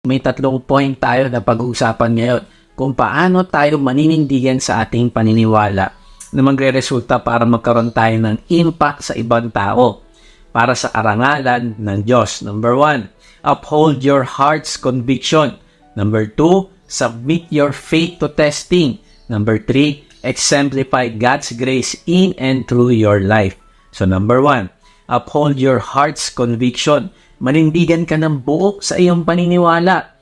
May tatlong point tayo na pag-uusapan ngayon kung paano tayo maninindigan sa ating paniniwala na magre-resulta para magkaroon tayo ng impact sa ibang tao para sa karangalan ng Diyos. Number one, uphold your heart's conviction. Number two, submit your faith to testing. Number three, exemplify God's grace in and through your life. So number one, uphold your heart's conviction. Manindigan ka ng buo sa iyong paniniwala.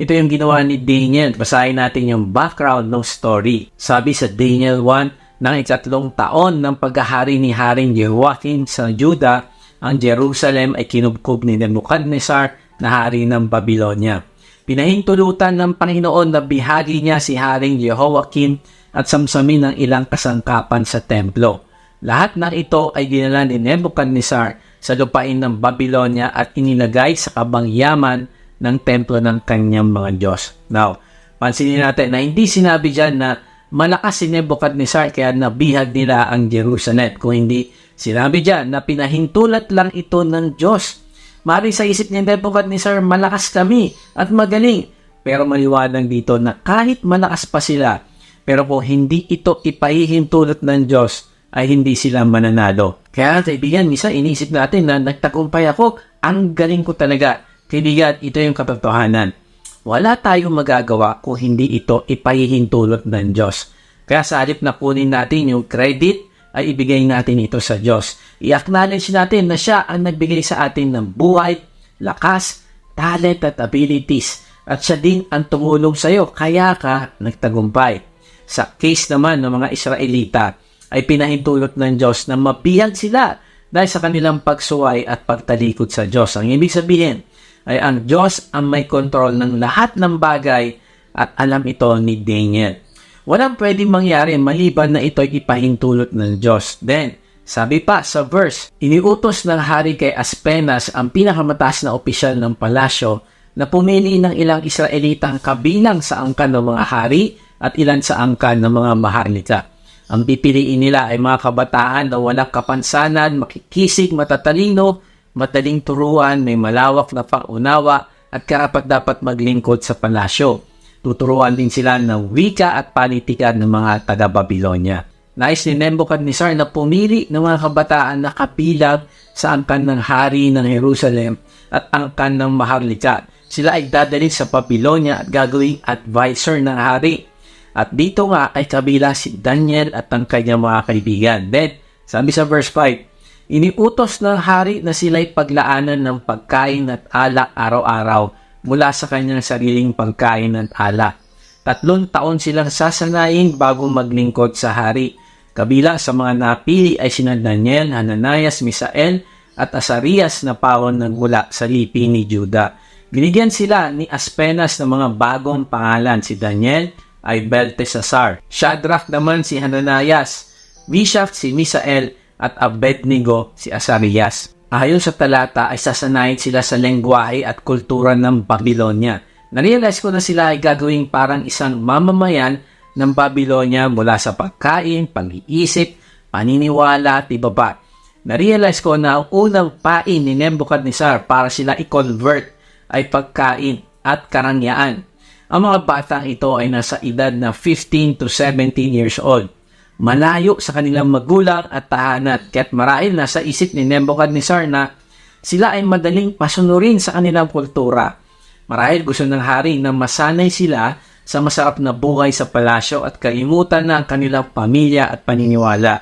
Ito yung ginawa ni Daniel. Basahin natin yung background ng story. Sabi sa Daniel 1, ng ikatlong taon ng paghahari ni Haring Jehoiakim sa Juda, ang Jerusalem ay kinubkob ni Nebuchadnezzar na hari ng Babylonia. Pinahintulutan ng Panginoon na bihagi niya si Haring Jehoiakim at samsamin ng ilang kasangkapan sa templo. Lahat ng ito ay dinala ni Nebuchadnezzar sa lupain ng Babylonia at inilagay sa kabangyaman ng templo ng kanyang mga Diyos. Now, pansinin natin na hindi sinabi dyan na malakas si Nebuchadnezzar kaya nabihag nila ang Jerusalem. Kung hindi sinabi dyan na pinahintulat lang ito ng Diyos. Mari sa isip ni Nebuchadnezzar, malakas kami at magaling. Pero maliwanag dito na kahit malakas pa sila, pero kung hindi ito ipahihintulot ng Diyos, ay hindi sila mananalo. Kaya kaibigan, misa inisip natin na nagtagumpay ako, ang galing ko talaga. Kaibigan, ito yung katotohanan. Wala tayong magagawa kung hindi ito ipahihintulot ng Diyos. Kaya sa halip na kunin natin yung credit, ay ibigay natin ito sa Diyos. I-acknowledge natin na siya ang nagbigay sa atin ng buhay, lakas, talent at abilities. At siya din ang tumulong sa iyo, kaya ka nagtagumpay. Sa case naman ng mga Israelita, ay pinahintulot ng Diyos na mabiyag sila dahil sa kanilang pagsuway at pagtalikod sa Diyos. Ang ibig sabihin ay ang Diyos ang may kontrol ng lahat ng bagay at alam ito ni Daniel. Walang pwedeng mangyari maliban na ito'y ipahintulot ng Diyos. Then, sabi pa sa verse, iniutos ng hari kay Aspenas ang pinakamataas na opisyal ng palasyo na pumili ng ilang Israelitang kabilang sa angkan ng mga hari at ilan sa angkan ng mga maharlika. Ang pipiliin nila ay mga kabataan na walang kapansanan, makikisig, matatalino, madaling turuan, may malawak na pangunawa at karapat dapat maglingkod sa palasyo. Tuturuan din sila ng wika at panitikan ng mga taga-Babylonia. Nais ni Nebuchadnezzar na pumili ng mga kabataan na kapilang sa angkan ng hari ng Jerusalem at angkan ng Maharlika. Sila ay dadalhin sa Babylonia at gagawing advisor ng hari. At dito nga ay kabila si Daniel at ang kanyang mga kaibigan. Then, sabi sa verse 5, Iniutos ng hari na sila'y paglaanan ng pagkain at alak araw-araw mula sa kanyang sariling pagkain at alak. Tatlong taon silang sasanayin bago maglingkod sa hari. Kabila sa mga napili ay sina Daniel, Hananias, Misael at Asarias na pawon ng mula sa lipi ni Juda. Binigyan sila ni Aspenas ng mga bagong pangalan si Daniel, ay Belteshazzar. Shadrach naman si Hananias, Meshach si Misael, at Abednego si Asarias. Ayon sa talata ay sasanayin sila sa lengguwahe at kultura ng Babylonia. Narealize ko na sila ay gagawing parang isang mamamayan ng Babylonia mula sa pagkain, pag-iisip, paniniwala at ibaba. Narealize ko na ang unang pain ni Nebuchadnezzar para sila i-convert ay pagkain at karangyaan. Ang mga batang ito ay nasa edad na 15 to 17 years old. Malayo sa kanilang magulang at tahanan kaya't marahil nasa isip ni Nebuchadnezzar na sila ay madaling pasunurin sa kanilang kultura. Marahil gusto ng hari na masanay sila sa masarap na buhay sa palasyo at kalimutan na ang kanilang pamilya at paniniwala.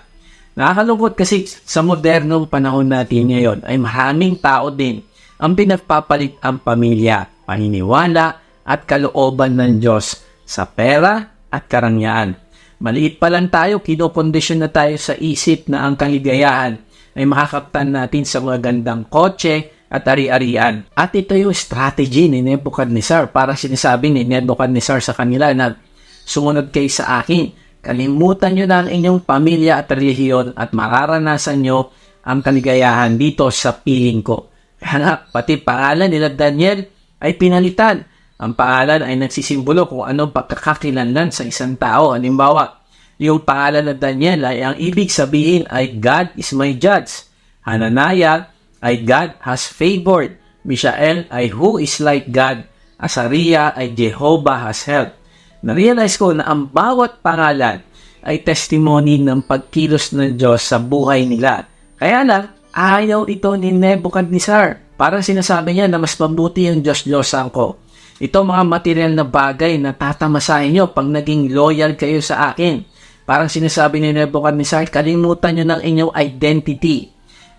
Nakakalungkot kasi sa modernong panahon natin ngayon ay maraming tao din ang pinagpapalit ang pamilya, paniniwala, at kalooban ng Diyos sa pera at karangyaan. Maliit pa lang tayo, kinokondisyon na tayo sa isip na ang kaligayahan ay makakaptan natin sa mga gandang kotse at ari-arian. At ito yung strategy ni Nebuchadnezzar para sinasabi ni Nebuchadnezzar sa kanila na sumunod kayo sa akin. Kalimutan nyo na ang inyong pamilya at relihiyon at mararanasan nyo ang kaligayahan dito sa piling ko. Nga, pati pangalan nila Daniel ay pinalitan ang pangalan ay nagsisimbolo kung anong pagkakakilanlan sa isang tao. Halimbawa, yung pangalan ng Daniel ay ang ibig sabihin ay God is my judge. Hananaya ay God has favored. Mishael ay who is like God. Asaria ay Jehovah has helped. Na-realize ko na ang bawat pangalan ay testimony ng pagkilos ng Diyos sa buhay nila. Kaya lang, ayaw ito ni Nebuchadnezzar. Parang sinasabi niya na mas mabuti yung Diyos-Diyosan ko. Ito mga material na bagay na tatamasahin nyo pag naging loyal kayo sa akin. Parang sinasabi ni Nebuchadnezzar, kalimutan nyo ng inyong identity.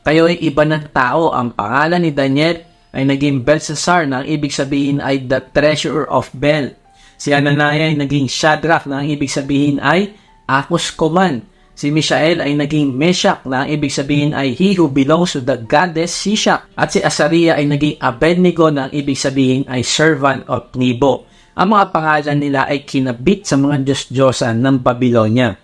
Kayo ay iba ng tao. Ang pangalan ni Daniel ay naging Belshazzar na ang ibig sabihin ay the treasurer of Bel. Si Ananiah ay naging Shadrach na ang ibig sabihin ay Akos Koman. Si Mishael ay naging Meshach na ang ibig sabihin ay he who belongs to the goddess Shishak. At si Asaria ay naging Abednego na ang ibig sabihin ay servant of Nebo. Ang mga pangalan nila ay kinabit sa mga Diyos-Diyosan ng Babylonia.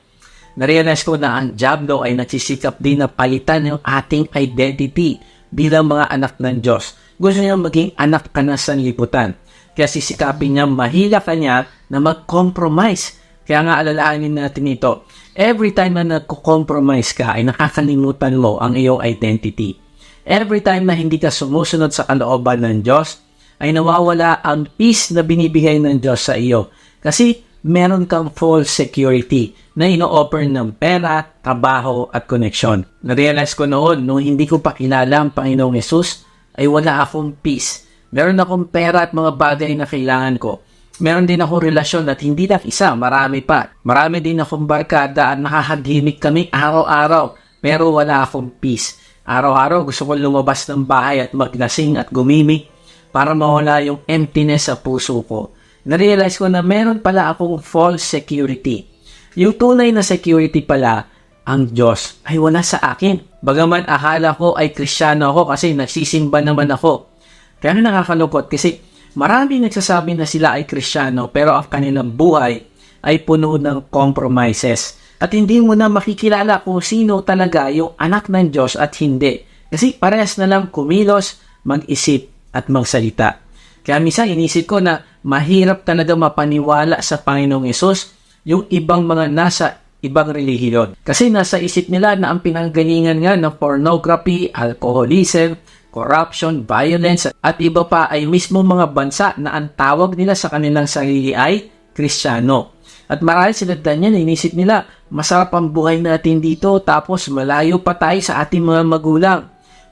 Narealize ko na ang Diablo ay nagsisikap din na palitan yung ating identity bilang mga anak ng Diyos. Gusto niya maging anak ka na sa liputan. Kaya sisikapin niya, mahila ka niya na mag-compromise. Kaya nga alalahanin natin ito. Every time na nagko-compromise ka ay nakakalimutan mo ang iyong identity. Every time na hindi ka sumusunod sa kalooban ng Diyos, ay nawawala ang peace na binibigay ng Diyos sa iyo. Kasi meron kang false security na ino-offer ng pera, trabaho at koneksyon. Na-realize ko noon, nung hindi ko pa kilala ang Panginoong Yesus, ay wala akong peace. Meron akong pera at mga bagay na kailangan ko. Meron din akong relasyon at hindi lang isa, marami pa. Marami din akong barkada at nakakadhimik kami araw-araw. Pero wala akong peace. Araw-araw gusto ko lumabas ng bahay at maglasing at gumimik para mawala yung emptiness sa puso ko. Na-realize ko na meron pala akong false security. Yung tunay na security pala, ang Diyos ay wala sa akin. Bagaman akala ko ay kristyano ako kasi nagsisimba naman ako. Kaya nakakalungkot kasi marami nagsasabi na sila ay kristyano pero ang kanilang buhay ay puno ng compromises. At hindi mo na makikilala kung sino talaga yung anak ng Diyos at hindi. Kasi parehas na lang kumilos, mag-isip at magsalita. Kaya minsan inisip ko na mahirap talaga mapaniwala sa Panginoong Yesus yung ibang mga nasa ibang relihiyon. Kasi nasa isip nila na ang pinanggalingan nga ng pornography, alcoholism, corruption, violence, at iba pa ay mismo mga bansa na ang tawag nila sa kanilang sarili ay Kristiyano. At marahil sila Daniel, inisip nila, masarap ang buhay natin dito tapos malayo pa tayo sa ating mga magulang.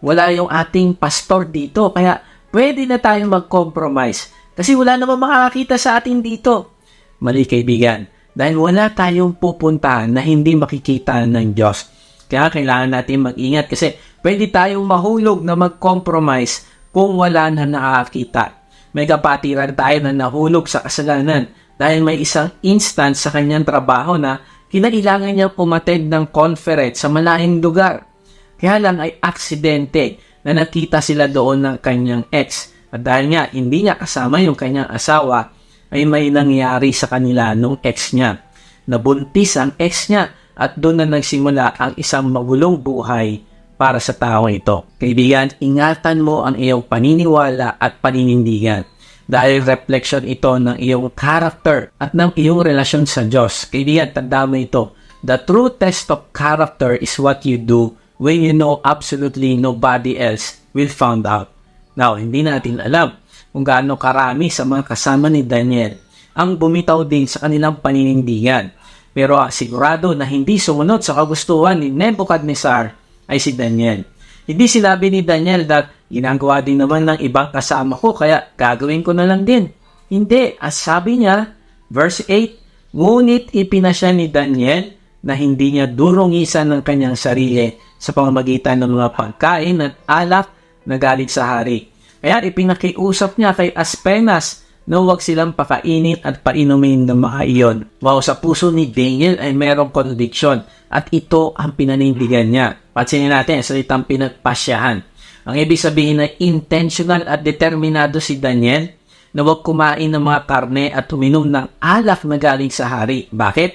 Wala yung ating pastor dito, kaya pwede na tayong mag-compromise. Kasi wala namang makakakita sa atin dito. Mali kaibigan, dahil wala tayong pupuntahan na hindi makikita ng Diyos. Kaya kailangan natin mag-ingat kasi pwede tayong mahulog na mag-compromise kung wala na nakakita. May kapatiran tayo na nahulog sa kasalanan dahil may isang instance sa kanyang trabaho na kinailangan niya pumatid ng conference sa malayong lugar. Kaya lang ay aksidente na nakita sila doon ng kanyang ex. At dahil nga hindi niya kasama yung kanyang asawa, ay may nangyari sa kanila nung ex niya. Nabuntis ang ex niya at doon na nagsimula ang isang magulong buhay para sa tao ito. Kaibigan, ingatan mo ang iyong paniniwala at paninindigan dahil reflection ito ng iyong character at ng iyong relasyon sa Diyos. Kaibigan, tanda mo ito. The true test of character is what you do when you know absolutely nobody else will find out. Now, hindi natin alam kung gaano karami sa mga kasama ni Daniel ang bumitaw din sa kanilang paninindigan. Pero ah, sigurado na hindi sumunod sa kagustuhan ni Nebuchadnezzar ay si Daniel. Hindi sinabi ni Daniel that ginagawa din naman ng ibang kasama ko kaya gagawin ko na lang din. Hindi, as sabi niya, verse 8, Ngunit ipinasya ni Daniel na hindi niya durungisan ng kanyang sarili sa pamamagitan ng mga pagkain at alak na galing sa hari. Kaya ipinakiusap niya kay Aspenas na huwag silang pakainin at painumin ng mga iyon. Wow, sa puso ni Daniel ay merong contradiction at ito ang pinanindigan niya. Pansinin natin, salitang pinagpasyahan. Ang ibig sabihin ay intentional at determinado si Daniel na huwag kumain ng mga karne at uminom ng alak na galing sa hari. Bakit?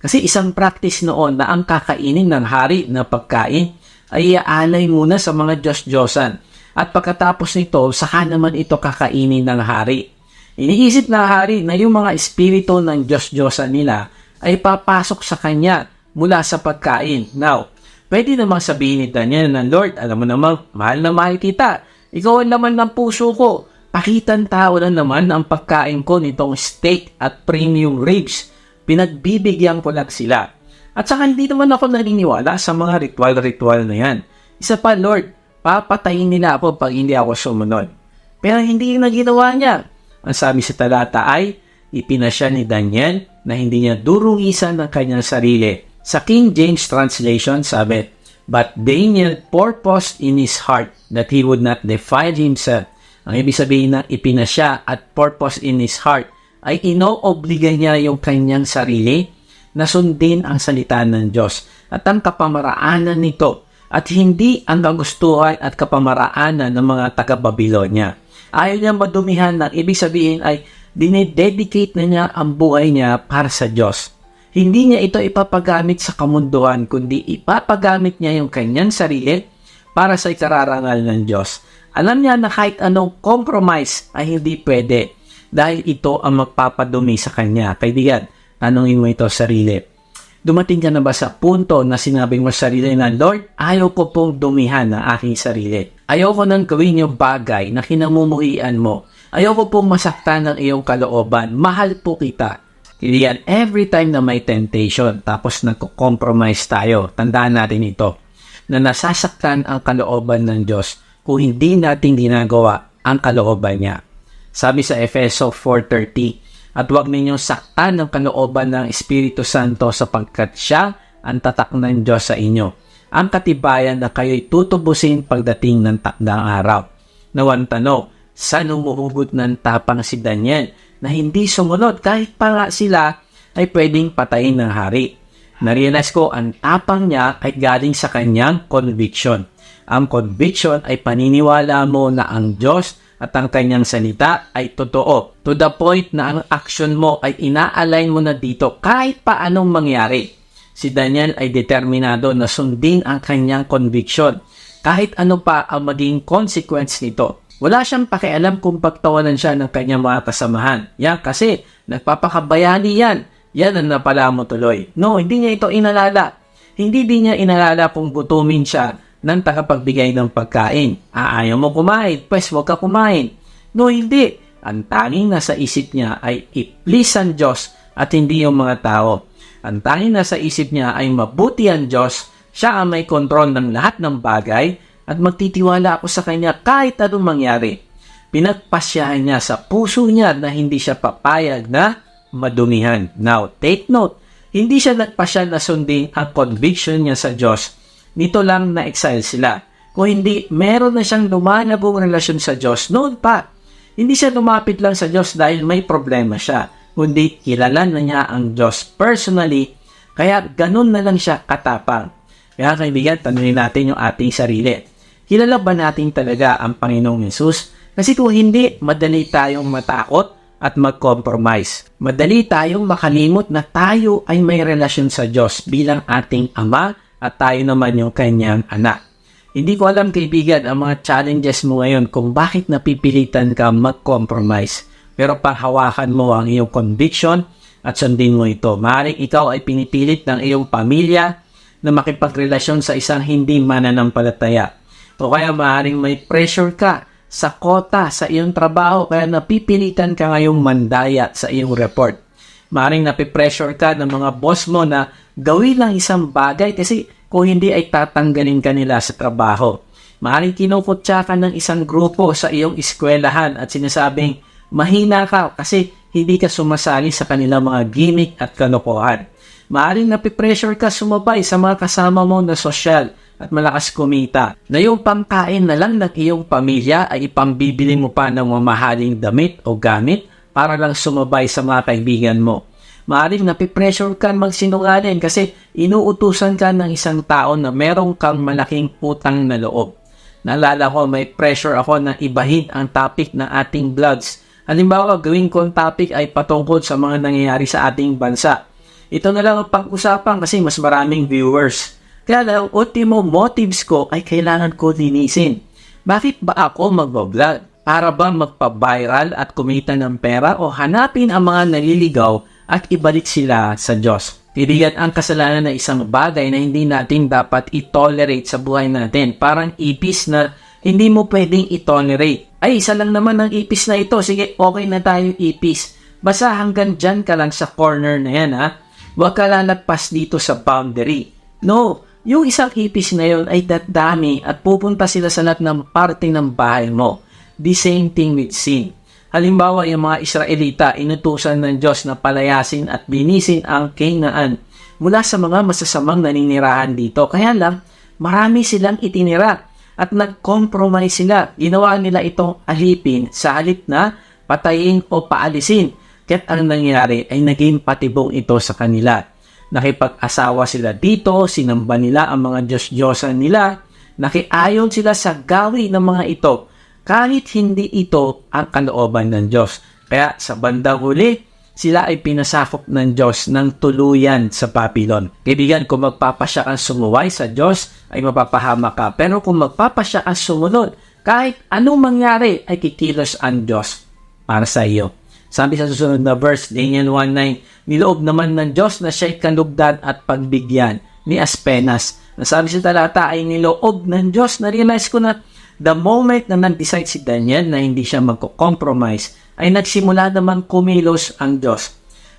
Kasi isang practice noon na ang kakainin ng hari na pagkain ay iaalay muna sa mga Diyos-Diyosan. At pagkatapos nito, saka naman ito kakainin ng hari. Iniisip na hari na yung mga espiritu ng Diyos-Diyosan nila ay papasok sa kanya mula sa pagkain. Now, pwede namang sabihin ni Daniel na, Lord, alam mo namang, mahal na mahal kita. Ikaw ang laman ng puso ko. pakitan tao na naman ang pagkain ko nitong steak at premium ribs. Pinagbibigyan ko lang sila. At saka hindi naman ako naniniwala sa mga ritual-ritual na yan. Isa pa, Lord, papatayin nila ako pag hindi ako sumunod. Pero hindi na ginawa niya. Ang sabi sa talata ay, ipinasya ni Daniel na hindi niya durungisan ng kanyang sarili. Sa King James Translation, sabi, But Daniel purposed in his heart that he would not defile himself. Ang ibig sabihin ng ipinasya at purpose in his heart ay inoobliga niya yung kanyang sarili na sundin ang salita ng Diyos at ang kapamaraanan nito at hindi ang kagustuhan at kapamaraanan ng mga taga-Babylonia. Ayaw niya madumihan ng ibig sabihin ay dinededicate na niya ang buhay niya para sa Diyos. Hindi niya ito ipapagamit sa kamunduhan, kundi ipapagamit niya yung kanyang sarili para sa ikararangal ng Diyos. Alam niya na kahit anong compromise ay hindi pwede dahil ito ang magpapadumi sa kanya. Kaibigan, tanongin mo ito sa sarili. Dumating ka na ba sa punto na sinabing mo sa sarili na, Lord, ayaw ko pong dumihan ang aking sarili. Ayaw ko nang gawin yung bagay na kinamumuhian mo. Ayaw ko pong masaktan ng iyong kalooban. Mahal po kita. Kaibigan, every time na may temptation, tapos nagko-compromise tayo, tandaan natin ito, na nasasaktan ang kalooban ng Diyos kung hindi natin ginagawa ang kalooban niya. Sabi sa Efeso 4.30, At huwag ninyong saktan ang kalooban ng Espiritu Santo sapagkat siya ang tatak ng Diyos sa inyo. Ang katibayan na kayo'y tutubusin pagdating ng takdang araw. Nawan tanong, saan umuhugot ng tapang si Daniel na hindi sumunod kahit pa nga sila ay pwedeng patayin ng hari. Narealize ko ang tapang niya ay galing sa kanyang conviction. Ang conviction ay paniniwala mo na ang Diyos at ang kanyang salita ay totoo. To the point na ang action mo ay ina-align mo na dito kahit pa anong mangyari. Si Daniel ay determinado na sundin ang kanyang conviction kahit ano pa ang maging consequence nito. Wala siyang pakialam kung pagtawanan siya ng kanyang mga kasamahan. Yan kasi nagpapakabayani yan. Yan ang napala mo tuloy. No, hindi niya ito inalala. Hindi din niya inalala kung gutumin siya ng tagapagbigay ng pagkain. Ah, ayaw mo kumain, pues huwag ka kumain. No, hindi. Ang tanging nasa isip niya ay i-please ang Diyos at hindi yung mga tao. Ang tanging nasa isip niya ay mabuti ang Diyos, siya ang may kontrol ng lahat ng bagay at magtitiwala ako sa kanya kahit anong mangyari. Pinagpasyahan niya sa puso niya na hindi siya papayag na madumihan. Now, take note, hindi siya nagpasya na sundin ang conviction niya sa Diyos. Nito lang na exile sila. Kung hindi, meron na siyang lumalabong relasyon sa Diyos noon pa. Hindi siya lumapit lang sa Diyos dahil may problema siya, kundi kilala na niya ang Diyos personally, kaya ganun na lang siya katapang. Kaya kaibigan, tanungin natin yung ating sarili. Kilala ba natin talaga ang Panginoong Yesus? Kasi kung hindi, madali tayong matakot at mag-compromise. Madali tayong makalimot na tayo ay may relasyon sa Diyos bilang ating Ama at tayo naman yung kanyang anak. Hindi ko alam kaibigan ang mga challenges mo ngayon kung bakit napipilitan ka mag-compromise. Pero panghawakan mo ang iyong conviction at sundin mo ito. Maaaring ikaw ay pinipilit ng iyong pamilya na makipagrelasyon sa isang hindi mananampalataya. O kaya maaaring may pressure ka sa kota sa iyong trabaho kaya napipilitan ka ngayong mandaya sa iyong report. Maring napipressure ka ng mga boss mo na gawin lang isang bagay kasi kung hindi ay tatanggalin ka nila sa trabaho. Maring kinukutsa ka ng isang grupo sa iyong eskwelahan at sinasabing mahina ka kasi hindi ka sumasali sa kanilang mga gimmick at kalokohan. Maaring napipressure ka sumabay sa mga kasama mo na sosyal at malakas kumita na yung pangkain na lang ng iyong pamilya ay ipambibili mo pa ng mamahaling damit o gamit para lang sumabay sa mga kaibigan mo. Maaring napipressure ka magsinungaling kasi inuutusan ka ng isang tao na merong kang malaking utang na loob. Naalala ko may pressure ako na ibahin ang topic ng ating vlogs. Halimbawa, gawin kong topic ay patungkol sa mga nangyayari sa ating bansa. Ito na lang ang pag-usapan kasi mas maraming viewers. Kaya lang, ultimo motives ko ay kailangan ko linisin. Bakit ba ako mag-vlog? Para ba magpa-viral at kumita ng pera o hanapin ang mga naliligaw at ibalik sila sa Diyos? Titigan ang kasalanan na isang bagay na hindi natin dapat i-tolerate sa buhay natin. Parang ipis na Hindi mo pwedeng i-tolerate. Ay, isa lang naman ang ipis na ito. Sige, okay na tayo ipis. Basta hanggang dyan ka lang sa corner na yan, ha? Huwag ka lalagpas dito sa boundary. No, yung isang ipis na yun ay dadami at pupunta sila sa lahat ng parte ng bahay mo. The same thing with sin. Halimbawa, yung mga Israelita, inutusan ng Diyos na palayasin at binisin ang Canaan mula sa mga masasamang naninirahan dito. Kaya lang, marami silang itinira at nag-compromise sila. Ginawa nila itong alipin sa halip na patayin o paalisin. Kaya't ang nangyari ay naging patibong ito sa kanila. Nakipag-asawa sila dito, sinamba nila ang mga Diyos-Diyosan nila, nakiayon sila sa gawi ng mga ito, kahit hindi ito ang kalooban ng Diyos. Kaya sa bandang huli, sila ay pinasakop ng Diyos ng tuluyan sa Babylon. Kaibigan, kung magpapasya kang sumuway sa Diyos, ay mapapahama ka. Pero kung magpapasya kang sumunod, kahit anong mangyari, ay kikilos ang Diyos para sa iyo. Sabi sa susunod na verse, Daniel 1.9, Niloob naman ng Diyos na siya'y kanugdan at pagbigyan ni Aspenas. Nasabi sa talata ay niloob ng Diyos. Na-realize ko na the moment na nag-decide si Daniel na hindi siya magko-compromise, ay nagsimula naman kumilos ang Diyos.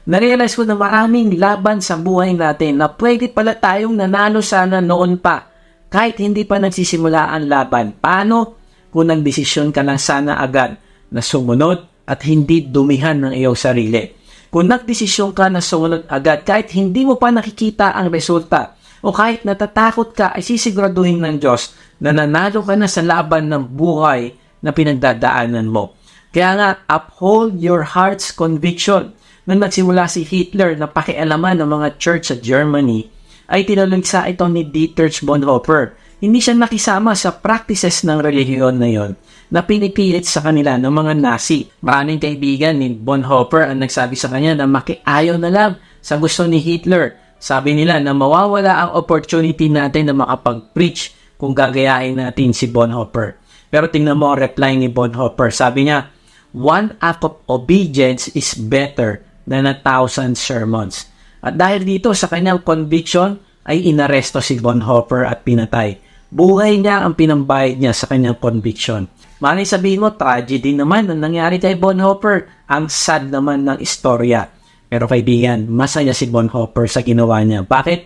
Na-realize ko na maraming laban sa buhay natin na pwede pala tayong nanalo sana noon pa kahit hindi pa nagsisimula ang laban. Paano? Kung nagdesisyon ka lang sana agad na sumunod at hindi dumihan ng iyong sarili. Kung nagdesisyon ka na sumunod agad kahit hindi mo pa nakikita ang resulta o kahit natatakot ka ay sisiguraduhin ng Diyos na nanalo ka na sa laban ng buhay na pinagdadaanan mo. Kaya nga, uphold your heart's conviction. Nung nagsimula si Hitler na pakialaman ng mga church sa Germany, ay tinulungsa ito ni Dietrich Bonhoeffer. Hindi siya nakisama sa practices ng relihiyon na yon na pinipilit sa kanila ng mga Nazi. Maraming kaibigan ni Bonhoeffer ang nagsabi sa kanya na makiayaw na lang sa gusto ni Hitler. Sabi nila na mawawala ang opportunity natin na makapag-preach kung gagayahin natin si Bonhoeffer. Pero tingnan mo ang reply ni Bonhoeffer. Sabi niya, One act of obedience is better than a thousand sermons. At dahil dito sa kanyang conviction, ay inaresto si Bonhoeffer at pinatay. Buhay niya ang pinambayad niya sa kanyang conviction. Mali sabihin mo, tragedy naman ang nangyari kay Bonhoeffer. Ang sad naman ng istorya. Pero kaibigan, masaya si Bonhoeffer sa ginawa niya. Bakit?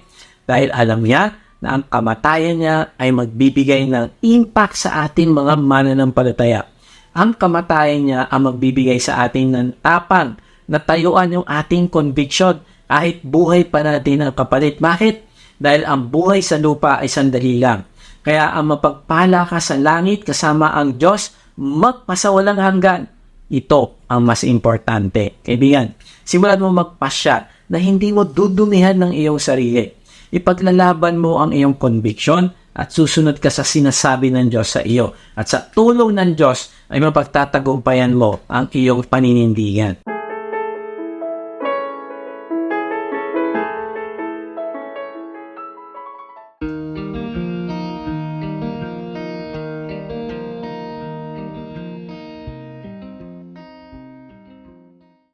Dahil alam niya na ang kamatayan niya ay magbibigay ng impact sa ating mga mananampalataya. Ang kamatayan niya ang magbibigay sa atin ng tapang na tayuan yung ating conviction kahit buhay pa natin ang kapalit. Bakit? Dahil ang buhay sa lupa ay sandali lang. Kaya ang mapagpala ka sa langit kasama ang Diyos, magpasawalang hanggan. Ito ang mas importante. Kaibigan, simulan mo magpasya na hindi mo dudumihan ng iyong sarili. Ipaglalaban mo ang iyong conviction at susunod ka sa sinasabi ng Diyos sa iyo. At sa tulong ng Diyos ay mapagtatagumpayan mo ang iyong paninindigan.